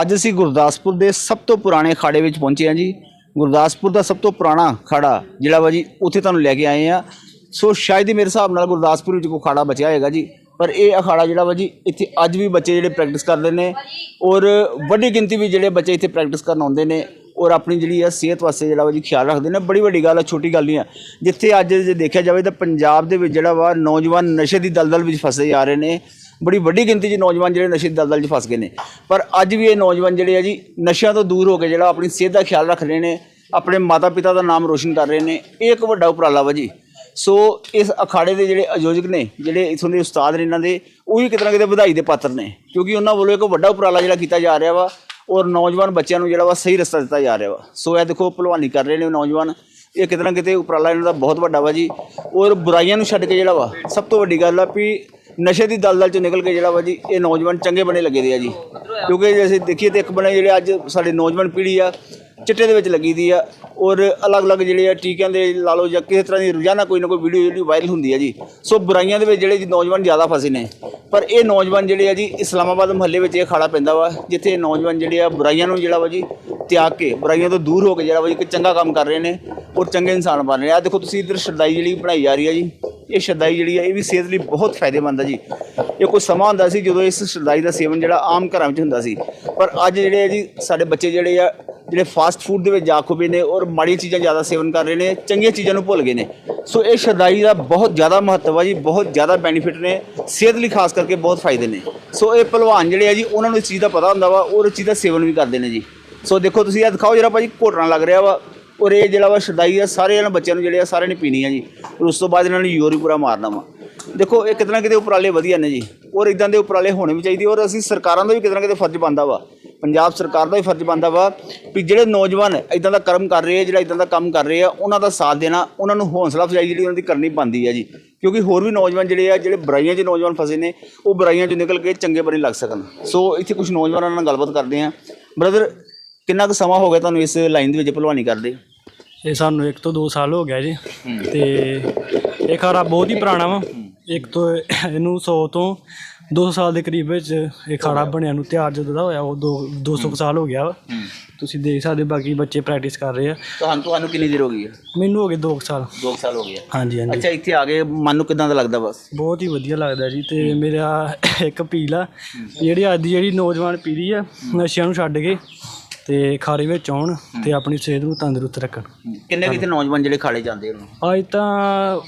ਅੱਜ ਅਸੀਂ ਗੁਰਦਾਸਪੁਰ ਦੇ ਸਭ ਤੋਂ ਪੁਰਾਣੇ ਅਖਾੜੇ ਵਿੱਚ ਪਹੁੰਚੇ ਹਾਂ ਜੀ। ਗੁਰਦਾਸਪੁਰ ਦਾ ਸਭ ਤੋਂ ਪੁਰਾਣਾ ਖਾੜਾ, ਜਿਹੜਾ ਵਾ ਜੀ, ਉੱਥੇ ਤੁਹਾਨੂੰ ਲੈ ਕੇ ਆਏ ਆ ਸੋ ਸ਼ਾਇਦ ਹੀ ਮੇਰੇ ਹਿਸਾਬ ਨਾਲ ਗੁਰਦਾਸਪੁਰ ਵਿੱਚ ਕੋਈ ਅਖਾੜਾ ਬਚਿਆ ਹੋਏਗਾ ਜੀ। ਪਰ ਇਹ ਅਖਾੜਾ ਜਿਹੜਾ ਵਾ ਜੀ, ਇੱਥੇ ਅੱਜ ਵੀ ਬੱਚੇ ਜਿਹੜੇ ਪ੍ਰੈਕਟਿਸ ਕਰਦੇ ਨੇ ਔਰ ਵੱਡੀ ਗਿਣਤੀ ਵਿੱਚ ਜਿਹੜੇ ਬੱਚੇ ਇੱਥੇ ਪ੍ਰੈਕਟਿਸ ਕਰਨ ਆਉਂਦੇ ਨੇ ਔਰ ਆਪਣੀ ਜਿਹੜੀ ਆ ਸਿਹਤ ਵਾਸਤੇ ਜਿਹੜਾ ਵਾ ਜੀ ਖਿਆਲ ਰੱਖਦੇ ਨੇ। ਬੜੀ ਵੱਡੀ ਗੱਲ ਆ, ਛੋਟੀ ਗੱਲ ਨਹੀਂ ਆ। ਜਿੱਥੇ ਅੱਜ ਜੇ ਦੇਖਿਆ ਜਾਵੇ ਤਾਂ ਪੰਜਾਬ ਦੇ ਵਿੱਚ ਜਿਹੜਾ ਵਾ ਨੌਜਵਾਨ ਨਸ਼ੇ ਦੀ ਦਲਦਲ ਵਿੱਚ ਫਸੇ ਜਾ ਰਹੇ ਨੇ। ਬੜੀ ਵੱਡੀ ਗਿਣਤੀ 'ਚ ਨੌਜਵਾਨ ਜਿਹੜੇ ਨਸ਼ੇ ਦੀ ਦਲਦਲ 'ਚ ਫਸ ਗਏ ਨੇ। ਪਰ ਅੱਜ ਵੀ ਇਹ ਨੌਜਵਾਨ ਜਿਹੜੇ ਆ ਜੀ, ਨਸ਼ਿਆਂ ਤੋਂ ਦੂਰ ਹੋ ਕੇ ਜਿਹੜਾ ਆਪਣੀ ਸਿਹਤ ਦਾ ਖਿਆਲ ਰੱਖ ਰਹੇ ਨੇ, ਆਪਣੇ ਮਾਤਾ ਪਿਤਾ ਦਾ ਨਾਮ ਰੋਸ਼ਨ ਕਰ ਰਹੇ ਨੇ, ਇਹ ਇੱਕ ਵੱਡਾ ਉਪਰਾਲਾ ਵਾ ਜੀ। ਸੋ ਇਸ ਅਖਾੜੇ ਦੇ ਜਿਹੜੇ ਆਯੋਜਕ ਨੇ, ਜਿਹੜੇ ਇਥੋਂ ਦੇ ਉਸਤਾਦ ਨੇ ਇਹਨਾਂ ਦੇ, ਉਹ ਵੀ ਕਿਤੇ ਨਾ ਕਿਤੇ ਵਧਾਈ ਦੇ ਪਾਤਰ ਨੇ। ਕਿਉਂਕਿ ਉਹਨਾਂ ਵੱਲੋਂ ਇੱਕ ਵੱਡਾ ਉਪਰਾਲਾ ਜਿਹੜਾ ਕੀਤਾ ਜਾ ਰਿਹਾ ਵਾ, ਔਰ ਨੌਜਵਾਨ ਬੱਚਿਆਂ ਨੂੰ ਜਿਹੜਾ ਵਾ ਸਹੀ ਰਸਤਾ ਦਿੱਤਾ ਜਾ ਰਿਹਾ ਵਾ। ਸੋ ਇਹ ਦੇਖੋ, ਭਲਵਾਨੀ ਕਰ ਰਹੇ ਨੇ ਉਹ ਨੌਜਵਾਨ। ਇਹ ਕਿਤੇ ਨਾ ਕਿਤੇ ਉਪਰਾਲਾ ਇਹਨਾਂ ਦਾ ਬਹੁਤ ਵੱਡਾ ਵਾ ਜੀ। ਔਰ ਬੁਰਾਈਆਂ ਨੂੰ ਛੱਡ ਕੇ ਜਿਹੜਾ ਵਾ, ਸਭ ਤੋਂ ਵੱਡੀ ਗੱਲ ਆ ਵੀ ਨਸ਼ੇ ਦੀ ਦਲਦਲ ਚੋਂ ਨਿਕਲ ਕੇ ਜਿਹੜਾ ਵਾ ਜੀ, ਇਹ ਨੌਜਵਾਨ ਚੰਗੇ ਬਣੇ ਲੱਗੇ ਦੇ ਆ ਜੀ। ਕਿਉਂਕਿ ਜੇ ਅਸੀਂ ਦੇਖੀਏ ਤੇ ਇੱਕ ਬਣੇ ਜਿਹੜੇ ਅੱਜ ਸਾਡੇ ਨੌਜਵਾਨ ਪੀੜ੍ਹੀ ਆ, ਚਿੱਟੇ ਦੇ ਵਿੱਚ ਲੱਗੀ ਦੀ ਆ ਔਰ ਅਲੱਗ-ਅਲੱਗ ਜਿਹੜੇ ਆ ਟੀਕਿਆਂ ਦੇ ਲਾ ਲਓ ਜਾਂ ਕਿਸੇ ਤਰ੍ਹਾਂ ਦੀ ਰੋਜ਼ਾਨਾ ਕੋਈ ਨਾ ਕੋਈ ਵੀਡੀਓ ਜਿਹੜੀ ਵਾਇਰਲ ਹੁੰਦੀ ਆ ਜੀ। ਸੋ ਬੁਰਾਈਆਂ ਦੇ ਵਿੱਚ ਜਿਹੜੇ ਜੀ ਨੌਜਵਾਨ ਜ਼ਿਆਦਾ ਫਸੇ ਨੇ। ਪਰ ਇਹ ਨੌਜਵਾਨ ਜਿਹੜੇ ਆ ਜੀ, ਇਸਲਾਮਾਬਾਦ ਮੁਹੱਲੇ ਵਿੱਚ ਇਹ ਖਾੜਾ ਪੈਂਦਾ ਵਾ, ਜਿੱਥੇ ਨੌਜਵਾਨ ਜਿਹੜੇ ਆ ਬੁਰਾਈਆਂ ਨੂੰ ਜਿਹੜਾ ਵਾ ਜੀ ਤਿਆਗ ਕੇ, ਬੁਰਾਈਆਂ ਤੋਂ ਦੂਰ ਹੋ ਕੇ ਜਿਹੜਾ ਵਾ ਜੀ ਇੱਕ ਚੰਗਾ ਕੰਮ ਕਰ ਰਹੇ ਨੇ ਔਰ ਚੰਗੇ ਇਨਸਾਨ ਬਣ ਰਹੇ ਆ ਆਹ ਦੇਖੋ ਤੁਸੀਂ ਇੱਧਰ ਸ਼ਰਦਾਈ ਜਿਹੜੀ ਬਣਾਈ ਜਾ ਰਹੀ ਆ ਜੀ। ਇਹ ਸ਼ਰਦਾਈ ਜਿਹੜੀ ਆ, ਇਹ ਵੀ ਸਿਹਤ ਲਈ ਬਹੁਤ ਫਾਇਦੇਮੰਦ ਆ ਜੀ। ਇਹ ਕੋਈ ਸਮਾਂ ਹੁੰਦਾ ਸੀ ਜਦੋਂ ਇਸ ਸ਼ਰਦਾਈ ਦਾ ਸੇਵਨ ਜਿਹੜਾ ਆਮ ਘਰਾਂ ਵਿੱਚ ਹੁੰਦਾ ਸੀ। ਪਰ ਅੱਜ ਜਿਹੜੇ ਆ ਜੀ, ਸਾਡੇ ਬੱਚੇ ਜਿਹੜੇ ਆ, ਜਿਹੜੇ ਫਾਸਟ ਫੂਡ ਦੇ ਵਿੱਚ ਜਾ ਖੁੱਬੇ ਨੇ ਔਰ ਮਾੜੀਆਂ ਚੀਜ਼ਾਂ ਜ਼ਿਆਦਾ ਸੇਵਨ ਕਰ ਰਹੇ ਨੇ, ਚੰਗੀਆਂ ਚੀਜ਼ਾਂ ਨੂੰ ਭੁੱਲ ਗਏ ਨੇ। ਸੋ ਇਹ ਸ਼ਰਦਾਈ ਦਾ ਬਹੁਤ ਜ਼ਿਆਦਾ ਮਹੱਤਵ ਆ ਜੀ, ਬਹੁਤ ਜ਼ਿਆਦਾ ਬੈਨੀਫਿਟ ਨੇ, ਸਿਹਤ ਲਈ ਖਾਸ ਕਰਕੇ ਬਹੁਤ ਫਾਇਦੇ ਨੇ। ਸੋ ਇਹ ਪਹਿਲਵਾਨ ਜਿਹੜੇ ਆ ਜੀ, ਉਹਨਾਂ ਨੂੰ ਇਸ ਚੀਜ਼ ਦਾ ਪਤਾ ਹੁੰਦਾ ਵਾ ਔਰ ਇਸ ਚੀਜ਼ ਦਾ ਸੇਵਨ ਵੀ ਕਰਦੇ ਨੇ ਜੀ। ਸੋ ਦੇਖੋ ਤੁਸੀਂ ਇਹ ਦਿਖਾਓ ਜਰਾ ਭਾਜੀ, ਘੋਟਣਾ ਲੱਗ ਰਿਹਾ ਵਾ। ਔਰ ਇਹ ਜਿਹੜਾ ਵਾ ਸ਼ਰਦਾਈ ਆ, ਸਾਰੇ ਇਹਨਾਂ ਬੱਚਿਆਂ ਨੂੰ ਜਿਹੜੇ ਆ, ਸਾਰਿਆਂ ਨੇ ਪੀਣੀ ਆ ਜੀ। ਔਰ ਉਸ ਤੋਂ ਬਾਅਦ ਇਹਨਾਂ ਨੂੰ ਯੂਰੀ ਪੂਰਾ ਮਾਰਨਾ ਵਾ। ਦੇਖੋ, ਇਹ ਕਿਤੇ ਨਾ ਕਿਤੇ ਉਪਰਾਲੇ ਵਧੀਆ ਨੇ ਜੀ। ਔਰ ਇਦਾਂ ਦੇ ਉਪਰਾਲੇ ਹੋਣੇ ਵੀ ਚਾਹੀਦੇ ਔਰ ਅਸੀਂ ਸਰਕਾਰਾਂ ਦਾ ਵੀ ਕਿਤੇ ਨਾ ਕਿਤੇ ਫਰਜ਼ ਬਣਦਾ ਵਾ। ਪੰਜਾਬ ਸਰਕਾਰ ਦਾ ਵੀ ਫਰਜ਼ ਬਣਦਾ ਵਾ ਵੀ ਜਿਹੜੇ ਨੌਜਵਾਨ ਇਦਾਂ ਦਾ ਕਰਮ ਕਰ ਰਹੇ ਆ, ਜਿਹੜਾ ਇਦਾਂ ਦਾ ਕੰਮ ਕਰ ਰਹੇ ਆ, ਉਹਨਾਂ ਦਾ ਸਾਥ ਦੇਣਾ, ਉਹਨਾਂ ਨੂੰ ਹੌਸਲਾ ਅਫਜ਼ਾਈ ਜਿਹੜੀ ਉਹਨਾਂ ਦੀ ਕਰਨੀ ਬਣਦੀ ਆ ਜੀ। ਕਿਉਂਕਿ ਹੋਰ ਵੀ ਨੌਜਵਾਨ ਜਿਹੜੇ ਆ, ਜਿਹੜੇ ਬੁਰਾਈਆਂ 'ਚ ਨੌਜਵਾਨ ਫਸੇ ਨੇ, ਉਹ ਬੁਰਾਈਆਂ 'ਚੋਂ ਨਿਕਲ ਕੇ ਚੰਗੇ ਬਣੇ ਲੱਗ ਸਕਣ। ਸੋ ਇੱਥੇ ਕੁਝ ਨੌਜਵਾਨਾਂ ਨਾਲ ਗੱਲਬਾਤ ਕਰਦੇ ਆ। ਬ੍ਰਦਰ, ਕਿੰਨਾ ਕੁ ਸਮਾਂ ਹੋ ਗਿਆ ਤੁਹਾਨੂੰ ਇਸ ਲਾਈਨ ਦੇ ਵਿੱਚ ਭਲਵਾਨੀ ਕਰਦੇ? ਇਹ ਸਾਨੂੰ ਇੱਕ ਤੋਂ 2 ਸਾਲ ਹੋ ਗਿਆ ਜੀ। ਤੇ ਇਹ ਖਾਰਾ ਬਹੁਤ ਹੀ ਪੁਰਾਣਾ ਵਾ। ਇੱਕ ਤੋਂ ਇਹਨੂੰ 100 ਤੋਂ 200 ਸਾਲ ਦੇ ਕਰੀਬ ਵਿੱਚ ਇਹ ਖਾੜਾ ਬਣਿਆ ਨੂੰ ਤਿਆਰ ਜਦੋਂ ਦਾ ਹੋਇਆ ਉਹ ਦੋ 200 ਕੁ ਸਾਲ ਹੋ ਗਿਆ ਵਾ। ਤੁਸੀਂ ਦੇਖ ਸਕਦੇ ਹੋ ਬਾਕੀ ਬੱਚੇ ਪ੍ਰੈਕਟਿਸ ਕਰ ਰਹੇ ਆ। ਤੁਹਾਨੂੰ ਤੁਹਾਨੂੰ ਕਿੰਨੀ ਦੇਰ ਹੋ ਗਈ ਹੈ ਮੈਨੂੰ ਹੋ ਗਏ 2 ਸਾਲ। 2 ਸਾਲ ਹੋ ਗਏ ਹਾਂਜੀ ਹਾਂਜੀ। ਅੱਛਾ ਇੱਥੇ ਆ ਕੇ ਮਨ ਨੂੰ ਕਿਦਾਂ ਦਾ ਲੱਗਦਾ ਬਸ? ਬਹੁਤ ਹੀ ਵਧੀਆ ਲੱਗਦਾ ਜੀ। ਤੇ ਮੇਰਾ ਇੱਕ ਅਪੀਲ ਆ ਜਿਹੜੀ ਅੱਜ ਦੀ ਜਿਹੜੀ ਨੌਜਵਾਨ ਪੀੜ੍ਹੀ ਆ ਨਸ਼ਿਆਂ ਨੂੰ ਛੱਡ ਕੇ ਤੇ ਖਾੜੇ ਵਿੱਚ ਆਉਣ ਤੇ ਆਪਣੀ ਸਿਹਤ ਨੂੰ ਤੰਦਰੁਸਤ ਰੱਖਣ। ਕਿੰਨੇ ਕਿਤੇ ਨੌਜਵਾਨ ਜਿਹੜੇ ਖਾੜੇ ਜਾਂਦੇ ਨੇ ਅੱਜ ਤਾਂ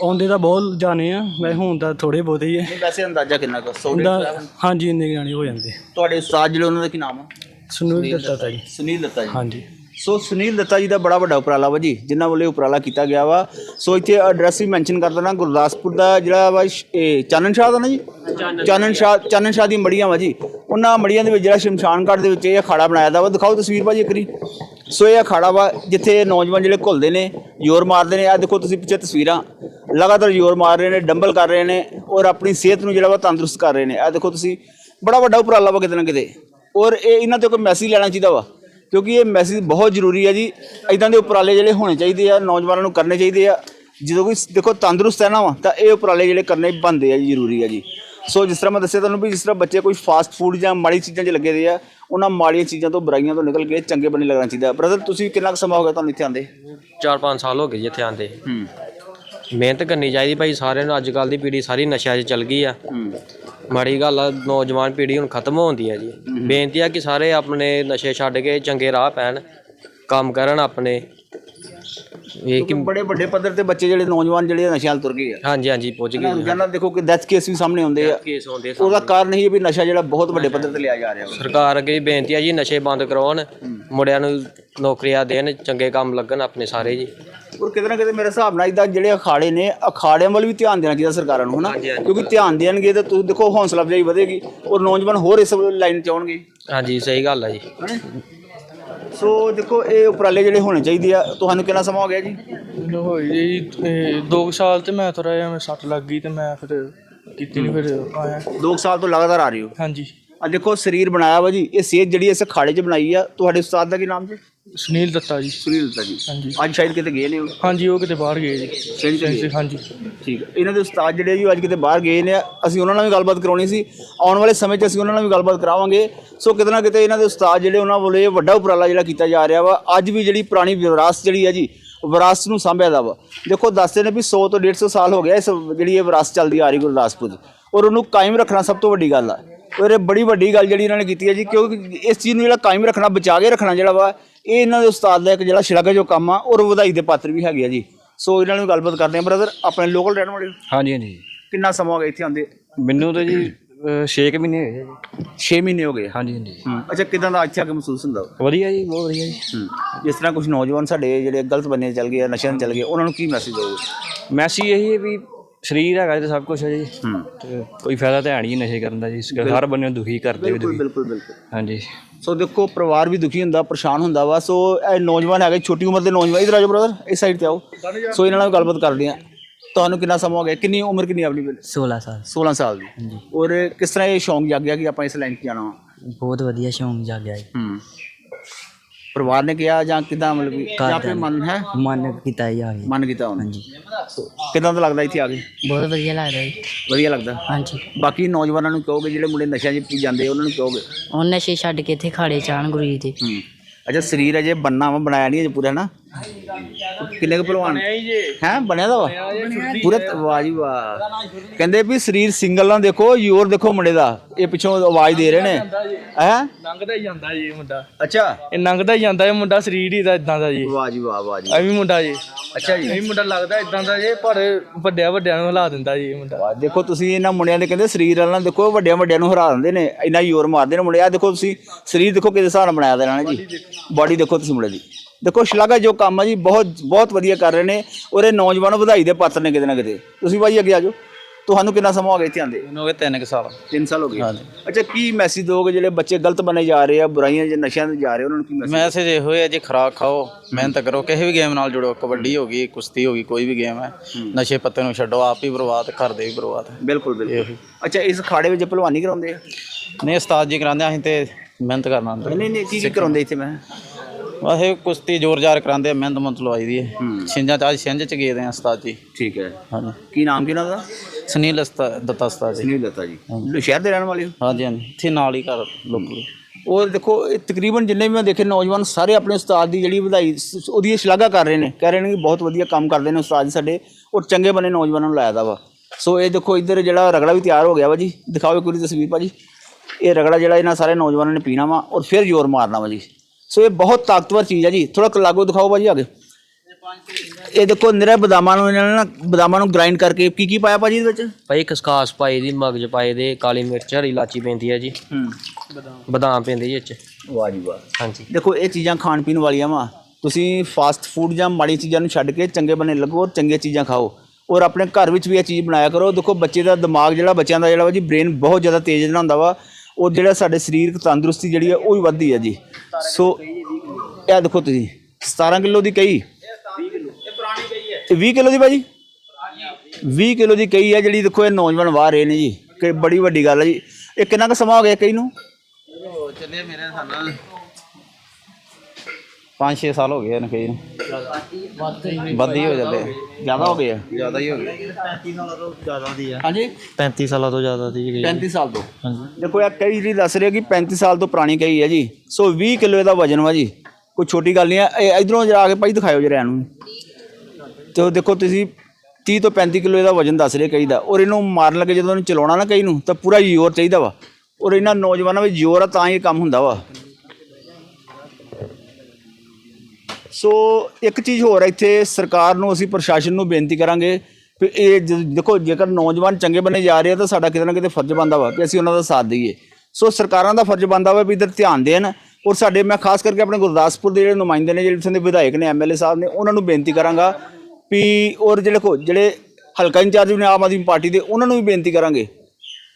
ਆਉਂਦੇ ਤਾਂ ਬਹੁਤ ਜਾਣੇ ਆ ਮੈਂ ਹੁਣ ਤਾਂ ਥੋੜੇ ਬਹੁਤੇ ਹੀ ਆ। ਨਹੀਂ ਵੈਸੇ ਅੰਦਾਜ਼ਾ ਕਿੰਨਾ ਕੁ? 100 ਹੁੰਦਾ ਹਾਂਜੀ ਇੰਨੇ ਜਾਣੇ ਹੋ ਜਾਂਦੇ। ਤੁਹਾਡੇ ਉਸਤਾਦ ਜਿਹੜੇ ਉਹਨਾਂ ਦਾ ਕੀ ਨਾਮ ਆ? ਸੁਨੀਲ ਦੱਤਾ ਜੀ। ਸੁਨੀਲ ਦੱਤਾ ਜੀ। ਹਾਂਜੀ। ਸੋ ਸੁਨੀਲ ਦੱਤਾ ਜੀ ਦਾ ਬੜਾ ਵੱਡਾ ਉਪਰਾਲਾ ਵਾ ਜੀ ਜਿਨ੍ਹਾਂ ਵੱਲੋਂ ਉਪਰਾਲਾ ਕੀਤਾ ਗਿਆ ਵਾ। ਸੋ ਇੱਥੇ ਐਡਰੈਸ ਵੀ ਮੈਂਸ਼ਨ ਕਰ ਦੇਣਾ ਗੁਰਦਾਸਪੁਰ ਦਾ ਜਿਹੜਾ ਵਾ ਇਹ ਚਾਨਣ ਸ਼ਾਹ ਦਾ ਨਾ ਜੀ? ਚਾਨਣ ਸ਼ਾਹ। ਚਾਨਣ ਸ਼ਾਹ ਦੀ ਮੜੀਆਂ ਵਾ ਜੀ। ਉਹਨਾਂ ਮੜੀਆਂ ਦੇ ਵਿੱਚ ਜਿਹੜਾ ਸ਼ਮਸ਼ਾਨ ਘਾਟ ਦੇ ਵਿੱਚ ਇਹ ਅਖਾੜਾ ਬਣਾਇਆ ਦਾ ਵਾ। ਦਿਖਾਓ ਤਸਵੀਰ ਭਾਜੀ ਇੱਕਰੀ ਸੋ ਇਹ ਅਖਾੜਾ ਵਾ ਜਿੱਥੇ ਨੌਜਵਾਨ ਜਿਹੜੇ ਘੁਲਦੇ ਨੇ ਜ਼ੋਰ ਮਾਰਦੇ ਨੇ। ਆ ਦੇਖੋ ਤੁਸੀਂ ਪਿੱਛੇ ਤਸਵੀਰਾਂ। ਲਗਾਤਾਰ ਜ਼ੋਰ ਮਾਰ ਰਹੇ ਨੇ ਡੰਬਲ ਕਰ ਰਹੇ ਨੇ ਔਰ ਆਪਣੀ ਸਿਹਤ ਨੂੰ ਜਿਹੜਾ ਵਾ ਤੰਦਰੁਸਤ ਕਰ ਰਹੇ ਨੇ। ਆ ਦੇਖੋ ਤੁਸੀਂ ਬੜਾ ਵੱਡਾ ਉਪਰਾਲਾ ਵਾ ਕਿਤੇ ਨਾ ਕਿਤੇ। ਔਰ ਇਹ ਇਹਨਾਂ ਤੇ ਕੋਈ ਮੈਸੇਜ ਲੈਣਾ ਚਾਹੀਦਾ ਵਾ? ਕਿਉਂਕਿ ਇਹ ਮੈਸੇਜ ਬਹੁਤ ਜ਼ਰੂਰੀ ਹੈ ਜੀ। ਇਦਾਂ ਦੇ ਉਪਰਾਲੇ ਜਿਹੜੇ ਹੋਣੇ ਚਾਹੀਦੇ ਆ ਨੌਜਵਾਨਾਂ ਨੂੰ ਕਰਨੇ ਚਾਹੀਦੇ ਆ। ਜਦੋਂ ਕੋਈ ਦੇਖੋ ਤੰਦਰੁਸਤ ਰਹਿਣਾ ਵਾ ਤਾਂ ਇਹ ਉਪਰਾਲੇ ਜਿਹੜੇ ਕਰਨੇ ਬਣਦੇ ਆ ਜੀ ਜ਼ਰੂਰੀ ਆ ਜੀ। ਸੋ ਜਿਸ ਤਰ੍ਹਾਂ ਮੈਂ ਦੱਸਿਆ ਤੁਹਾਨੂੰ ਵੀ ਜਿਸ ਤਰ੍ਹਾਂ ਬੱਚੇ ਕੋਈ ਫਾਸਟ ਫੂਡ ਜਾਂ ਮਾੜੀ ਚੀਜ਼ਾਂ 'ਚ ਲੱਗੇ ਦੇ ਆ ਉਹਨਾਂ ਮਾੜੀਆਂ ਚੀਜ਼ਾਂ ਤੋਂ ਬੁਰਾਈਆਂ ਤੋਂ ਨਿਕਲ ਕੇ ਚੰਗੇ ਬਣੇ ਲੱਗਣਾ ਚਾਹੀਦਾ। ਬ੍ਰਦਰ ਤੁਸੀਂ ਕਿੰਨਾ ਕੁ ਸਮਾਂ ਹੋ ਗਿਆ ਤੁਹਾਨੂੰ ਇੱਥੇ ਆਂਦੇ 4-5 ਸਾਲ ਹੋ ਗਏ ਜੀ ਇੱਥੇ ਆਂਦੇ ਹੂੰ। ਮਿਹਨਤ ਕਰਨੀ ਚਾਹੀਦੀ ਭਾਈ ਸਾਰਿਆਂ ਨੂੰ ਅੱਜ ਕੱਲ ਦੀ ਪੀੜ੍ਹੀ ਸਾਰੀ ਨਸ਼ਿਆਂ 'ਚ ਚਲ ਗਈ ਆ। ਮਾੜੀ ਗੱਲ ਆ ਨੌਜਵਾਨ ਪੀੜ੍ਹੀ ਹੁਣ ਖਤਮ ਹੁੰਦੀ ਆ ਜੀ। ਬੇਨਤੀ ਆ ਕਿ ਸਾਰੇ ਆਪਣੇ ਨਸ਼ੇ ਛੱਡ ਕੇ ਚੰਗੇ ਰਾਹ ਪੈਣ ਕੰਮ ਕਰਨ ਆਪਣੇ। ਇਹ ਕਿ ਬੜੇ ਵੱਡੇ ਪੱਧਰ ਤੇ ਬੱਚੇ ਜਿਹੜੇ ਨੌਜਵਾਨ ਜਿਹੜੇ ਨਸ਼ਿਆਂ ਤੁਰ ਗਏ ਆ। ਹਾਂਜੀ ਹਾਂਜੀ ਪੁੱਜ ਗਏ ਰੋਜ਼ਾਨਾ ਦੇਖੋ ਕਿ ਡੈਥ ਕੇਸ ਵੀ ਸਾਹਮਣੇ ਆਉਂਦੇ ਆ। ਕੇਸ ਉਹਦਾ ਕਾਰਨ ਇਹ ਵੀ ਨਸ਼ਾ ਜਿਹੜਾ ਬਹੁਤ ਵੱਡੇ ਪੱਧਰ ਤੇ ਲਿਆ ਜਾ ਰਿਹਾ ਸਰਕਾਰ ਅੱਗੇ ਬੇਨਤੀ ਆ ਜੀ ਨਸ਼ੇ ਬੰਦ ਕਰਵਾਉਣ ਮੁੰਡਿਆਂ ਨੂੰ ਨੌਕਰੀਆਂ ਦੇਣ ਚੰਗੇ ਕੰਮ ਲੱਗਣ ਆਪਣੇ ਸਾਰੇ ਜੀ। ਔਰ ਕਿਤੇ ਨਾ ਕਿਤੇ ਮੇਰੇ ਹਿਸਾਬ ਨਾਲ ਇਦਾਂ ਜਿਹੜੇ ਅਖਾੜੇ ਨੇ ਅਖਾੜਿਆਂ ਵੱਲ ਵੀ ਧਿਆਨ ਦੇਣਾ ਚਾਹੀਦਾ ਸਰਕਾਰਾਂ ਨੂੰ ਹਨਾ? ਹਾਂਜੀ, ਹਾਂਜੀ। ਕਿਉਂਕਿ ਧਿਆਨ ਦੇਣਗੇ ਤਾਂ ਤੁਸੀਂ ਦੇਖੋ ਹੌਸਲਾ ਅਫਜ਼ਾਈ ਵਧੇਗੀ ਔਰ ਨੌਜਵਾਨ ਹੋਰ ਇਸ ਲਾਈਨ 'ਚ ਆਉਣਗੇ। ਹਾਂਜੀ ਸਹੀ ਗੱਲ ਆ ਜੀ। ਹਨਾ? ਸੋ ਦੇਖੋ ਇਹ ਉਪਰਾਲੇ ਜਿਹੜੇ ਹੋਣੇ ਚਾਹੀਦੇ ਆ ਤੁਹਾਨੂੰ ਕਿੰਨਾ ਸਮਾਂ ਹੋ ਗਿਆ ਜੀ? ਮੈਨੂੰ ਹੋਈ ਜੀ 2 ਸਾਲ ਤੇ ਮੈਂ ਥੋੜਾ ਜਿਹਾ ਮੈਂ ਸੱਟ ਲੱਗ ਗਈ ਤੇ ਮੈਂ ਫਿਰ ਕੀਤੀ ਨਹੀਂ ਫਿਰ ਆਇਆ। 2 ਸਾਲ ਤੋਂ ਲਗਾਤਾਰ ਆ ਰਹੇ ਹੋ? ਹਾਂਜੀ। ਆ ਦੇਖੋ ਸਰੀਰ ਬਣਾਇਆ ਵਾ ਜੀ। ਇਹ ਸਿਹਤ ਜਿਹੜੀ ਇਸ ਅਖਾੜੇ 'ਚ ਬਣਾਈ ਆ। ਤੁਹਾਡੇ ਉਸਤਾਦ ਦਾ ਕੀ ਨਾਮ ਜੀ? ਸੁਨੀਲ ਦੱਤਾ ਜੀ। ਸੁਨੀਲ ਦੱਤਾ ਜੀ। ਹਾਂਜੀ। ਅੱਜ ਸ਼ਾਇਦ ਕਿਤੇ ਗਏ ਨੇ ਉਹ? ਹਾਂਜੀ ਉਹ ਕਿਤੇ ਬਾਹਰ ਗਏ ਜੀ। ਸਹੀ ਗਏ। ਹਾਂਜੀ। ਠੀਕ ਹੈ। ਇਹਨਾਂ ਦੇ ਉਸਤਾਦ ਜਿਹੜੇ ਜੀ ਅੱਜ ਕਿਤੇ ਬਾਹਰ ਗਏ ਨੇ ਅਸੀਂ ਉਹਨਾਂ ਨਾਲ ਵੀ ਗੱਲਬਾਤ ਕਰਾਉਣੀ ਸੀ। ਆਉਣ ਵਾਲੇ ਸਮੇਂ 'ਚ ਅਸੀਂ ਉਹਨਾਂ ਨਾਲ ਵੀ ਗੱਲਬਾਤ ਕਰਾਵਾਂਗੇ। ਸੋ ਕਿਤੇ ਨਾ ਕਿਤੇ ਇਹਨਾਂ ਦੇ ਉਸਤਾਦ ਜਿਹੜੇ ਉਹਨਾਂ ਵੱਲੋਂ ਇਹ ਵੱਡਾ ਉਪਰਾਲਾ ਜਿਹੜਾ ਕੀਤਾ ਜਾ ਰਿਹਾ ਵਾ ਅੱਜ ਵੀ ਜਿਹੜੀ ਪੁਰਾਣੀ ਵਿਰਾਸਤ ਜਿਹੜੀ ਹੈ ਜੀ ਵਿਰਾਸਤ ਨੂੰ ਸਾਂਭਿਆ ਦਾ ਵਾ। ਦੇਖੋ ਦੱਸਦੇ ਨੇ ਵੀ 100 ਤੋਂ 150 ਸਾਲ ਹੋ ਗਿਆ ਇਸ ਜਿਹੜੀ ਇਹ ਵਿਰਾਸਤ ਚੱਲਦੀ ਆ ਰਹੀ ਗੁਰਦਾਸਪੁਰ ਦੀ ਔਰ ਉਹਨੂੰ ਕਾਇਮ ਰੱਖਣਾ ਸਭ ਤੋਂ ਵੱਡੀ ਗੱਲ ਆ। ਇਹ ਬੜੀ ਵੱਡੀ ਗੱਲ ਜਿਹੜੀ ਇਹਨਾਂ ਨੇ ਕੀਤੀ ਹੈ ਜੀ ਕਿਉਂਕਿ ਇਸ ਚੀਜ਼ ਨੂੰ ਜਿਹੜਾ ਕਾਇਮ ਰੱਖਣਾ ਬਚਾ ਕੇ ਰੱਖਣਾ ਜਿਹੜਾ ਵਾ ਇਹ ਇਹਨਾਂ ਦੇ ਉਸਤਾਦ ਦਾ ਇੱਕ ਜਿਹੜਾ ਸ਼ਲਾਘਾ ਜੋ ਕੰਮ ਆ ਔਰ ਵਧਾਈ ਦੇ ਪਾਤਰ ਵੀ ਹੈਗੇ ਆ ਜੀ। ਸੋ ਇਹਨਾਂ ਨੂੰ ਗੱਲਬਾਤ ਕਰਦੇ ਆ ਬ੍ਰਦਰ ਆਪਣੇ ਲੋਕਲ ਰਹਿਣ ਵਾਲੇ ਹੋ? ਹਾਂਜੀ ਹਾਂਜੀ। ਕਿੰਨਾ ਸਮਾਂ ਹੋ ਗਿਆ ਇੱਥੇ ਆਉਂਦੇ? ਮੈਨੂੰ ਤਾਂ ਜੀ 6 ਮਹੀਨੇ ਹੋਏ ਆ ਜੀ। 6 ਮਹੀਨੇ ਹੋ ਗਏ ਹਾਂਜੀ ਹਾਂਜੀ। ਹੂੰ ਅੱਛਾ ਕਿਦਾਂ ਦਾ ਆ ਕੇ ਮਹਿਸੂਸ ਹੁੰਦਾ? ਵਧੀਆ ਜੀ ਬਹੁਤ ਵਧੀਆ ਜੀ। ਹੂੰ ਜਿਸ ਤਰ੍ਹਾਂ ਕੁਝ ਨੌਜਵਾਨ ਸਾਡੇ ਜਿਹੜੇ ਗਲਤ ਬੰਨੇ ਚੱਲ ਗਏ ਆ ਨਸ਼ਿਆਂ ਚੱਲ ਗਏ ਉਹਨਾਂ ਨੂੰ ਕੀ ਮੈਸੇਜ ਦਿਓਗੇ? ਮੈਸੀ ਇਹੀ ਹੈ ਵੀ ਸਰੀਰ ਹੈਗਾ ਤੇ ਸਭ ਕੁਝ ਹੈ ਜੀ। ਤੇ ਕੋਈ ਫਾਇਦਾ ਤਾਂ ਹੈ ਨਹੀਂ ਨਸ਼ੇ ਕਰਨ ਦਾ ਜੀ ਇਸ ਕਰਕੇ ਹਰ ਬੰਦੇ ਨੂੰ ਦੁਖੀ ਕਰਦੇ ਵੀ। ਦੁਖੀ ਬਿਲਕੁਲ ਬਿਲਕੁਲ। ਹਾਂਜੀ। ਸੋ ਦੇਖੋ ਪਰਿਵਾਰ ਵੀ ਦੁਖੀ ਹੁੰਦਾ ਪਰੇਸ਼ਾਨ ਹੁੰਦਾ ਵਾ। ਸੋ ਇਹ ਨੌਜਵਾਨ ਹੈਗੇ ਛੋਟੀ ਉਮਰ ਦੇ ਨੌਜਵਾਨ। ਇਧਰ ਆਜੋ ਬ੍ਰਦਰ ਇਸ ਸਾਈਡ ਤੇ ਆਓ। ਸੋ ਇਹਨਾਂ ਨਾਲ ਗੱਲਬਾਤ ਕਰਦੇ ਆ ਤੁਹਾਨੂੰ ਕਿੰਨਾ ਸਮਾਂ ਹੋ ਗਿਆ? ਕਿੰਨੀ ਉਮਰ ਕਿੰਨੀ ਆਪਣੀ 16 ਸਾਲ। 16 ਸਾਲ ਦੀ। ਔਰ ਕਿਸ ਤਰ੍ਹਾਂ ਇਹ ਸ਼ੌਂਕ ਜਾਗ ਗਿਆ ਕਿ ਆਪਾਂ ਇਸ ਲਾਈਨ 'ਚ ਜਾਣਾ ਵਾ? ਬਹੁਤ ਵਧੀਆ ਸ਼ੌਂਕ ਜਾਗਿਆ ਜੀ। ਹੂੰ। ਪਰਿਵਾਰ ਨੇ ਕਿਹਾ ਜਾਂ ਕਿਦਾਂ ਮਤਲਬ ਕਿ ਜਾਂ ਆਪਣੇ ਮਨ ਹੈ? ਮਨ ਕੀਤਾ ਗਿਆ ਮਨ ਕੀਤਾ ਉਹਨੇ। ਸੋ ਕਿਦਾਂ ਦਾ ਲੱਗਦਾ ਇੱਥੇ ਆ ਕੇ? ਬਹੁਤ ਵਧੀਆ ਲੱਗਦਾ ਜੀ। ਵਧੀਆ ਲੱਗਦਾ? ਹਾਂਜੀ। ਬਾਕੀ ਨੌਜਵਾਨਾਂ ਨੂੰ ਕਹੋਗੇ ਜਿਹੜੇ ਮੁੰਡੇ ਨਸ਼ਿਆਂ 'ਚ ਪੀ ਜਾਂਦੇ ਉਹਨਾਂ ਨੂੰ ਕਹੋਗੇ? ਉਹ ਨਸ਼ੇ ਛੱਡ ਕੇ ਇੱਥੇ ਖਾੜੇ ਚਾਣ ਗੁਰੂ ਜੀ ਦੇ। ਹੂੰ। ਅੱਛਾ ਸਰੀਰ ਅਜੇ ਬੰਨਾ ਵਾ ਬਣਾਇਆ ਨਹੀਂ ਅਜੇ ਪੂਰਾ ਨਾ ਕਿੰਨੇ ਕੁ ਪਹਿਲਵਾਨ ਹੈ ਬਣਿਆ ਦਾ ਵਾ? ਪੂਰਾ ਵਾਹ ਜੀ ਵਾਹ। ਕਹਿੰਦੇ ਵੀ ਸਰੀਰ ਸਿੰਗਲ ਨਾ ਦੇਖੋ ਯੋਰ ਦੇਖੋ ਮੁੰਡੇ ਦਾ। ਇਹ ਪਿੱਛੋਂ ਆਵਾਜ਼ ਦੇ ਰਹੇ ਨੇ। ਹੈ ਲੰਘਦਾ ਹੀ? ਜਾਂਦਾ ਜੀ ਮੁੰਡਾ। ਅੱਛਾ। ਇਹ ਲੰਘਦਾ ਹੀ ਜਾਂਦਾ ਇਹ ਮੁੰਡਾ ਸਰੀਰ ਹੀ ਦਾ ਇਦਾਂ ਦਾ ਜੀ। ਵਾਹ ਜੀ ਵਾਹ ਵਾਹ ਜੀ। ਐਵੇਂ ਮੁੰਡਾ ਜੀ। ਅੱਛਾ ਜੀ। ਇਹ ਮੁੰਡਾ ਲੱਗਦਾ ਇਦਾਂ ਦਾ ਜੀ ਪਰ ਵੱਡਿਆਂ ਵੱਡਿਆਂ ਨੂੰ ਹਿਲਾ ਦਿੰਦਾ ਜੀ ਇਹ ਮੁੰਡਾ। ਵਾਹ ਦੇਖੋ ਤੁਸੀਂ ਇਹਨਾਂ ਮੁੰਡਿਆਂ ਦੇ ਕਹਿੰਦੇ ਸਰੀਰ ਵਾਲਾ ਦੇਖੋ ਵੱਡਿਆਂ ਵੱਡਿਆਂ ਨੂੰ ਹਰਾ ਦਿੰਦੇ ਨੇ। ਇੰਨਾ ਜ਼ੋਰ ਮਾਰਦੇ ਨੇ ਮੁੰਡੇ। ਆ ਦੇਖੋ ਤੁਸੀਂ ਸਰੀਰ ਦੇਖੋ ਕਿਸ ਹਿਸਾਬ ਨਾਲ ਬਣਾਇਆ ਦੇਣਾ ਜੀ। ਬਾਡੀ ਦੇਖੋ ਤੁਸੀਂ ਮੁੰਡੇ ਦੀ। ਦੇਖੋ ਸ਼ਲਾਘਾ ਜੋ ਕੰਮ ਆ ਜੀ ਬਹੁਤ ਬਹੁਤ ਵਧੀਆ ਕਰ ਰਹੇ ਨੇ। ਔਰ ਇਹ ਨੌਜਵਾਨ ਵਧਾਈ ਦੇ ਪਾਤਰ ਨੇ ਕਿਤੇ ਨਾ ਕਿਤੇ। ਤੁਸੀਂ ਭਾਈ ਅੱਗੇ ਆ ਜਾਓ। ਤੁਹਾਨੂੰ ਕਿੰਨਾ ਸਮਾਂ ਹੋ ਗਿਆ ਇੱਥੇ ਆਂਦੇ ਹੋ ਗਏ 3 ਸਾਲ। 3 ਸਾਲ ਹੋ ਗਏ। ਅੱਛਾ ਕੀ ਮੈਸੇਜ ਦੋਗੇ ਜਿਹੜੇ ਬੱਚੇ ਗਲਤ ਬਣੇ ਜਾ ਰਹੇ ਆ ਬੁਰਾਈਆਂ ਜੇ ਨਸ਼ਿਆਂ ਤੇ ਜਾ ਰਹੇ ਉਹਨਾਂ ਨੂੰ ਕੀ ਮੈਸੇਜ ਮੈਸੇਜ ਇਹੋ ਹੈ ਜੀ ਖੁਰਾਕ ਖਾਓ ਮਿਹਨਤ ਕਰੋ ਕਿਸੇ ਵੀ ਗੇਮ ਨਾਲ ਜੁੜੋ ਕਬੱਡੀ ਹੋ ਗਈ ਕੁਸ਼ਤੀ ਹੋ ਗਈ ਕੋਈ ਵੀ ਗੇਮ ਹੈ ਨਸ਼ੇ ਪੱਤੇ ਨੂੰ ਛੱਡੋ ਆਪ ਹੀ ਬਰਬਾਦ ਘਰ ਦੇ ਵੀ ਬਰਬਾਦ। ਬਿਲਕੁਲ ਬਿਲਕੁਲ। ਅੱਛਾ ਇਸ ਅਖਾੜੇ ਵਿੱਚ ਭਲਵਾਨੀ ਕਰਾਉਂਦੇ ਆ? ਨਹੀਂ ਉਸਤਾਦ ਜੀ ਕਰਾਉਂਦੇ ਆ, ਅਸੀਂ ਤੇ ਮਿਹਨਤ ਕਰਨਾ ਹੁੰਦਾ ਨਹੀਂ ਨਹੀਂ ਕੀ ਕੀ ਕਰਾਉਂਦੇ ਇੱਥੇ ਮੈਂ? ਬਸ ਇਹ ਕੁਸ਼ਤੀ ਜ਼ੋਰ ਜ਼ਾਰ ਕਰਾਉਂਦੇ ਆ ਮਿਹਨਤ ਮੁਹਨਤ ਲਵਾਈ ਦੀ ਹੈ। ਛਿੰਜਾਂ ਚ ਅੱਜ ਛਿੰਝ ਚ ਗਏ ਦੇ ਆ ਉਸਤਾਦ ਜੀ। ਠੀਕ ਹੈ। ਹਾਂਜੀ। ਕੀ ਨਾਮ ਕੀ ਉਹਨਾਂ ਦਾ? ਸੁਨੀਲ ਉਸਤਾ- ਦੱਤਾ ਉਸਤਾਦ ਜੀ। ਸੁਨੀਲ ਦੱਤਾ ਜੀ। ਸ਼ਹਿਰ ਦੇ ਰਹਿਣ ਵਾਲੇ ਹੋ? ਹਾਂਜੀ ਹਾਂਜੀ। ਇੱਥੇ ਨਾਲ ਹੀ ਘਰ ਲੋਕਲ ਔਰ ਦੇਖੋ ਇਹ ਤਕਰੀਬਨ ਜਿੰਨੇ ਵੀ ਮੈਂ ਦੇਖੇ ਨੌਜਵਾਨ ਸਾਰੇ ਆਪਣੇ ਉਸਤਾਦ ਦੀ ਜਿਹੜੀ ਵਧਾਈ ਸ- ਉਹਦੀ ਸ਼ਲਾਘਾ ਕਰ ਰਹੇ ਨੇ। ਕਹਿ ਰਹੇ ਨੇ ਕਿ ਬਹੁਤ ਵਧੀਆ ਕੰਮ ਕਰਦੇ ਨੇ ਉਸਤਾਦ ਜੀ ਸਾਡੇ ਔਰ ਚੰਗੇ ਬਣੇ ਨੌਜਵਾਨਾਂ ਨੂੰ ਲਾਇਆ ਦਾ ਵਾ। ਸੋ ਇਹ ਦੇਖੋ ਇੱਧਰ ਜਿਹੜਾ ਰਗੜਾ ਵੀ ਤਿਆਰ ਹੋ ਗਿਆ ਵਾ ਜੀ। ਦਿਖਾਓ ਇੱਕ ਵਾਰੀ ਤਸਵੀਰ ਭਾਜੀ ਇਹ ਰਗੜਾ ਜਿਹੜਾ ਇਹਨਾਂ ਸਾਰੇ ਨੌਜਵਾਨਾਂ ਨੇ ਪੀਣਾ ਵਾ ਔਰ ਫਿਰ ਜ਼ੋਰ ਮਾਰਨਾ ਵਾ ਜੀ। ਸੋ ਇਹ ਬਹੁਤ ਤਾਕਤਵਰ ਚੀਜ਼ ਹੈ ਜੀ। ਥੋੜਾ ਲਾਗੋ ਦਿਖਾਓ ਭਾਜੀ ਆਗੇ ਇਹ ਦੇਖੋ ਨਿਰਾ ਬਦਾਮਾਂ ਨੂੰ ਇਹਨਾਂ ਨੇ ਨਾ ਬਦਾਮਾਂ ਨੂੰ ਗ੍ਰਾਈਂਡ ਕਰਕੇ ਕੀ ਕੀ ਪਾਇਆ ਭਾਜੀ ਇਹਦੇ ਵਿੱਚ? ਭਾਈ ਖਸਖਾਸ ਪਾਈ ਦੀ ਮਗਜ ਪਾਏ ਦੇ ਕਾਲੀ ਮਿਰਚ ਹਰੀ ਇਲਾਚੀ ਪੈਂਦੀ ਹੈ ਜੀ। ਹੂੰ। ਬਦਾਮ ਪੈਂਦੇ ਜੀ ਇਹ 'ਚ। ਵਾਹ ਜੀ ਵਾਹ। ਹਾਂਜੀ। ਦੇਖੋ ਇਹ ਚੀਜ਼ਾਂ ਖਾਣ ਪੀਣ ਵਾਲੀਆਂ ਵਾ। ਤੁਸੀਂ ਫਾਸਟ ਫੂਡ ਜਾਂ ਮਾੜੀ ਚੀਜ਼ਾਂ ਨੂੰ ਛੱਡ ਕੇ ਚੰਗੇ ਬਣੇ ਲੱਗੋ ਔਰ ਚੰਗੀਆਂ ਚੀਜ਼ਾਂ ਖਾਓ। ਔਰ ਆਪਣੇ ਘਰ ਵਿੱਚ ਵੀ ਇਹ ਚੀਜ਼ ਬਣਾਇਆ ਕਰੋ। ਦੇਖੋ ਬੱਚੇ ਦਾ ਦਿਮਾਗ ਜਿਹੜਾ ਬੱਚਿਆਂ ਦਾ ਜਿਹੜਾ ਵਾ ਜੀ ਬ੍ਰੇਨ ਬਹੁਤ ਜ਼ਿਆਦਾ ਤੇਜ਼ ਨਾਲ ਹੁੰਦਾ ਵਾ। ਉਹ ਜਿਹੜਾ ਸਾਡੇ ਸਰੀਰਕ ਤੰਦਰੁਸਤੀ ਜਿਹੜੀ ਹੈ ਉਹ ਵੀ ਵੱਧਦੀ ਹੈ ਜੀ। ਸੋ ਇਹ ਦੇਖੋ ਤੁਸੀਂ 17 ਕਿਲੋ ਦੀ ਕਹੀ। ਇਹ 20 ਕਿਲੋ ਦੀ ਭਾਜੀ? 20 ਕਿਲੋ ਦੀ ਕਈ ਹੈ ਜਿਹੜੀ ਦੇਖੋ, ਇਹ ਨੌਜਵਾਨ ਵਾਹ ਰਹੇ ਨੇ ਜੀ। ਕਿ ਬੜੀ ਵੱਡੀ ਗੱਲ ਹੈ ਜੀ। ਇਹ ਕਿੰਨਾ ਕੁ ਸਮਾਂ ਹੋ ਗਿਆ ਕਈ ਨੂੰ? ਚੱਲੇ ਮੇਰੇ ਸਾਨੂੰ 5-6 ਸਾਲ ਹੋ ਗਏ ਨੇ ਕਈ ਨੂੰ। ਵੱਧ ਹੀ ਹੋ ਜਾਂਦੇ ਜ਼ਿਆਦਾ ਹੋ ਗਿਆ ਜ਼ਿਆਦਾ ਹੀ ਹੋ ਗਏ। ਹਾਂਜੀ? 35 ਸਾਲਾਂ ਤੋਂ ਜ਼ਿਆਦਾ ਦੀ 35 ਸਾਲ ਤੋਂ। ਦੇਖੋ ਇਹ ਕਈ ਜਿਹੜੀ ਦੱਸ ਰਹੇ ਕਿ 35 ਸਾਲ ਤੋਂ ਪੁਰਾਣੀ ਕਈ ਹੈ ਜੀ। ਸੋ 20 ਕਿਲੋ ਇਹਦਾ ਵਜਨ ਵਾ ਜੀ। ਕੋਈ ਛੋਟੀ ਗੱਲ ਨਹੀਂ ਇਹ ਇਧਰੋਂ ਜਾ ਕੇ ਭਾਈ ਦਿਖਾਇਓ ਜਰਾ ਨੂੰ ਤੇ ਉਹ ਦੇਖੋ ਤੁਸੀਂ 30 ਤੋਂ 35 ਕਿਲੋ ਇਹਦਾ ਵਜਨ ਦੱਸ ਰਹੇ ਕਈ ਦਾ ਔਰ ਇਹਨੂੰ ਮਾਰਨ ਲੱਗੇ ਜਦੋਂ ਇਹਨੂੰ ਚਲਾਉਣਾ ਨਾ ਕਈ ਨੂੰ ਤਾਂ ਪੂਰਾ ਜ਼ੋਰ ਚਾਹੀਦਾ ਵਾ। ਔਰ ਇਹਨਾਂ ਨੌਜਵਾਨਾਂ ਵਿੱਚ ਜ਼ੋਰ ਆ ਤਾਂ ਹੀ ਇਹ ਕੰਮ ਹੁੰਦਾ ਵਾ। ਸੋ ਇੱਕ ਚੀਜ਼ ਹੋਰ ਹੈ, ਇੱਥੇ ਸਰਕਾਰ ਨੂੰ ਅਸੀਂ ਪ੍ਰਸ਼ਾਸਨ ਨੂੰ ਬੇਨਤੀ ਕਰਾਂਗੇ ਕਿ ਇਹ ਜ- ਦੇਖੋ, ਜੇਕਰ ਨੌਜਵਾਨ ਚੰਗੇ ਬਣੇ ਜਾ ਰਹੇ ਆ ਤਾਂ ਸਾਡਾ ਕਿਤੇ ਨਾ ਕਿਤੇ ਫਰਜ਼ ਬਣਦਾ ਵਾ ਕਿ ਅਸੀਂ ਉਹਨਾਂ ਦਾ ਸਾਥ ਦਈਏ। ਸੋ ਸਰਕਾਰਾਂ ਦਾ ਫਰਜ਼ ਬਣਦਾ ਵਾ ਵੀ ਇਧਰ ਧਿਆਨ ਦੇਣ ਔਰ ਸਾਡੇ, ਮੈਂ ਖਾਸ ਕਰਕੇ ਆਪਣੇ ਗੁਰਦਾਸਪੁਰ ਦੇ ਜਿਹੜੇ ਨੁਮਾਇੰਦੇ ਨੇ, ਜਿਹੜੇ ਇੱਥੋਂ ਦੇ ਵਿਧਾਇਕ ਨੇ ਐਮਐਲਏ ਸਾਹਿਬ ਨੇ, ਉਹਨਾਂ ਨੂੰ ਬੇਨਤੀ ਕਰਾਂਗਾ ਵੀ ਔਰ ਜਿਹੜੇ ਕੋ ਜਿਹੜੇ ਹਲਕਾ ਇੰਚਾਰਜ ਵੀ ਨੇ, ਆਮ ਆਦਮੀ ਪਾਰਟੀ ਦੇ, ਉਹਨਾਂ ਨੂੰ ਵੀ ਬੇਨਤੀ ਕਰਾਂਗੇ।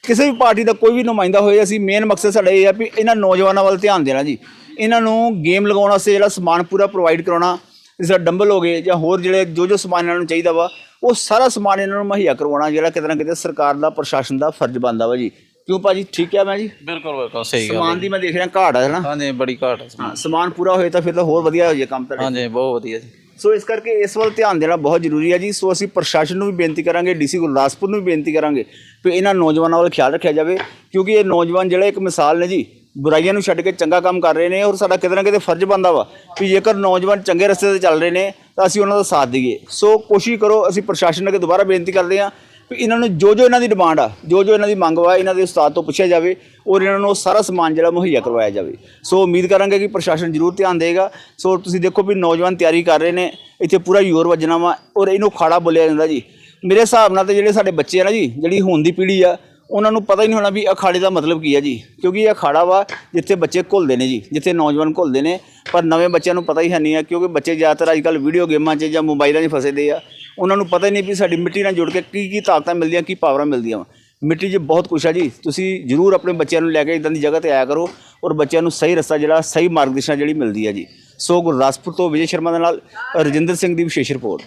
ਕਿਸੇ ਵੀ ਪਾਰਟੀ ਦਾ ਕੋਈ ਵੀ ਨੁਮਾਇੰਦਾ ਹੋਏ, ਅਸੀਂ ਮੇਨ ਮਕਸਦ ਸਾਡਾ ਇਹ ਹੈ ਵੀ ਇਹਨਾਂ ਨੌਜਵਾਨਾਂ ਵੱਲ ਧਿਆਨ ਦੇਣਾ ਜੀ। ਇਹਨਾਂ ਨੂੰ ਗੇਮ ਲਗਾਉਣ ਵਾਸਤੇ ਜਿਹੜਾ ਸਮਾਨ ਪੂਰਾ ਪ੍ਰੋਵਾਈਡ ਕਰਾਉਣਾ ਤਰ੍ਹਾਂ ਡੰਬਲ ਹੋ ਗਏ ਜਾਂ ਹੋਰ ਜਿਹੜੇ ਜੋ ਜੋ ਸਮਾਨ ਇਹਨਾਂ ਨੂੰ ਚਾਹੀਦਾ ਵਾ ਉਹ ਸਾਰਾ ਸਮਾਨ ਇਹਨਾਂ ਨੂੰ ਮੁਹੱਈਆ ਕਰਵਾਉਣਾ ਜਿਹੜਾ ਕਿਤੇ ਨਾ ਕਿਤੇ ਸਰਕਾਰ ਦਾ ਪ੍ਰਸ਼ਾਸਨ ਦਾ ਫਰਜ਼ ਬਣਦਾ ਵਾ ਜੀ। ਕਿਉਂ ਭਾਜੀ? ਠੀਕ ਹੈ ਮੈਂ ਜੀ? ਬਿਲਕੁਲ ਬਿਲਕੁਲ ਸਹੀ ਗੱਲ ਸਮਾਨ ਦੀ ਮੈਂ ਦੇਖ ਰਿਹਾ ਘਾਟ ਹੈ ਨਾ? ਹਾਂਜੀ ਬੜੀ ਘਾਟ ਹੈ ਹਾਂ ਸਮਾਨ ਪੂਰਾ ਹੋਏ ਤਾਂ ਫਿਰ ਤਾਂ ਹੋਰ ਵਧੀਆ ਹੋ ਜਾਏ ਕੰਮ ਤੁਹਾਡੇ। ਹਾਂਜੀ ਬਹੁਤ ਵਧੀਆ ਜੀ। ਸੋ ਇਸ ਕਰਕੇ ਇਸ ਵੱਲ ਧਿਆਨ ਦੇਣਾ ਬਹੁਤ ਜ਼ਰੂਰੀ ਹੈ ਜੀ। ਸੋ ਅਸੀਂ ਪ੍ਰਸ਼ਾਸਨ ਨੂੰ ਵੀ ਬੇਨਤੀ ਕਰਾਂਗੇ ਡੀਸੀ ਗੁਰਦਾਸਪੁਰ ਨੂੰ ਵੀ ਬੇਨਤੀ ਕਰਾਂਗੇ ਕਿ ਇਹਨਾਂ ਨੌਜਵਾਨਾਂ ਵੱਲ ਖਿਆਲ ਰੱਖਿਆ ਜਾਵੇ ਕਿਉਂਕਿ ਇਹ ਨੌਜਵਾਨ ਜਿਹੜੇ ਇੱਕ ਮਿਸਾਲ ਨੇ ਜੀ ਬੁਰਾਈਆਂ ਨੂੰ ਛੱਡ ਕੇ ਚੰਗਾ ਕੰਮ ਕਰ ਰਹੇ ਨੇ ਔਰ ਸਾਡਾ ਕਿਤੇ ਨਾ ਕਿਤੇ ਫਰਜ਼ ਬਣਦਾ ਵਾ ਕਿ ਜੇਕਰ ਨੌਜਵਾਨ ਚੰਗੇ ਰਸਤੇ ਤੇ ਚੱਲ ਰਹੇ ਨੇ ਤਾਂ ਅਸੀਂ ਉਹਨਾਂ ਦਾ ਸਾਥ ਦਈਏ। ਸੋ ਕੋਸ਼ਿਸ਼ ਕਰੋ, ਅਸੀਂ ਪ੍ਰਸ਼ਾਸਨ ਅੱਗੇ ਦੁਬਾਰਾ ਬੇਨਤੀ ਕਰਦੇ ਹਾਂ ਵੀ ਇਹਨਾਂ ਨੂੰ ਜੋ ਜੋ ਇਹਨਾਂ ਦੀ ਡਿਮਾਂਡ ਆ ਜੋ ਜੋ ਇਹਨਾਂ ਦੀ ਮੰਗ ਵਾ, ਇਹਨਾਂ ਦੇ ਉਸਤਾਦ ਤੋਂ ਪੁੱਛਿਆ ਜਾਵੇ ਔਰ ਇਹਨਾਂ ਨੂੰ ਸਾਰਾ ਸਮਾਨ ਜਿਹੜਾ ਮੁਹੱਈਆ ਕਰਵਾਇਆ ਜਾਵੇ। ਸੋ ਉਮੀਦ ਕਰਾਂਗੇ ਕਿ ਪ੍ਰਸ਼ਾਸਨ ਜ਼ਰੂਰ ਧਿਆਨ ਦੇਗਾ ਸੋ ਤੁਸੀਂ ਦੇਖੋ ਵੀ ਨੌਜਵਾਨ ਤਿਆਰੀ ਕਰ ਰਹੇ ਨੇ, ਇੱਥੇ ਪੂਰਾ ਯੋਰ ਵੱਜਣਾ ਵਾ ਔਰ ਇਹਨੂੰ ਖਾੜਾ ਬੋਲਿਆ ਜਾਂਦਾ ਜੀ। ਮੇਰੇ ਹਿਸਾਬ ਨਾਲ ਤੇ ਜਿਹੜੇ ਸਾਡੇ ਬੱਚੇ ਆ ਨਾ ਜੀ, ਜਿਹੜੀ ਹੁਣ ਦੀ ਪੀੜ੍ਹੀ ਆ ਉਹਨਾਂ ਨੂੰ ਪਤਾ ਹੀ ਨਹੀਂ ਹੋਣਾ ਵੀ ਅਖਾੜੇ ਦਾ ਮਤਲਬ ਕੀ ਹੈ ਜੀ। ਕਿਉਂਕਿ ਇਹ ਅਖਾੜਾ ਵਾ ਜਿੱਥੇ ਬੱਚੇ ਘੁਲਦੇ ਨੇ ਜੀ, ਜਿੱਥੇ ਨੌਜਵਾਨ ਘੁਲਦੇ ਨੇ, ਪਰ ਨਵੇਂ ਬੱਚਿਆਂ ਨੂੰ ਪਤਾ ਹੀ ਹੈ ਨਹੀਂ ਆ ਕਿਉਂਕਿ ਬੱਚੇ ਜ਼ਿਆਦਾਤਰ ਅੱਜ ਕੱਲ੍ਹ ਵੀਡੀਓ ਗੇਮਾਂ 'ਚ ਜਾਂ ਮੋਬਾਈਲਾਂ 'ਚ ਫਸੇ ਦੇ ਆ। ਉਹਨਾਂ ਨੂੰ ਪਤਾ ਹੀ ਨਹੀਂ ਵੀ ਸਾਡੀ ਮਿੱਟੀ ਨਾਲ ਜੁੜ ਕੇ ਕੀ ਕੀ ਤਾਕਤਾਂ ਮਿਲਦੀਆਂ, ਕੀ ਪਾਵਰਾਂ ਮਿਲਦੀਆਂ ਵਾ। ਮਿੱਟੀ 'ਚ ਬਹੁਤ ਕੁਛ ਆ ਜੀ। ਤੁਸੀਂ ਜ਼ਰੂਰ ਆਪਣੇ ਬੱਚਿਆਂ ਨੂੰ ਲੈ ਕੇ ਇਦਾਂ ਦੀ ਜਗ੍ਹਾ ਤੇ ਆਇਆ ਕਰੋ ਔਰ ਬੱਚਿਆਂ ਨੂੰ ਸਹੀ ਰਸਤਾ ਜਿਹੜਾ, ਸਹੀ ਮਾਰਗਦਰਸ਼ਨ ਜਿਹੜੀ ਮਿਲਦੀ ਹੈ ਜੀ। ਸੋ ਗੁਰਦਾਸਪੁਰ ਤੋਂ ਵਿਜੇ ਸ਼ਰਮਾ ਦੇ ਨਾਲ ਰਜਿੰਦਰ ਸਿੰਘ ਦੀ ਵਿਸ਼ੇਸ਼ ਰਿਪੋਰਟ।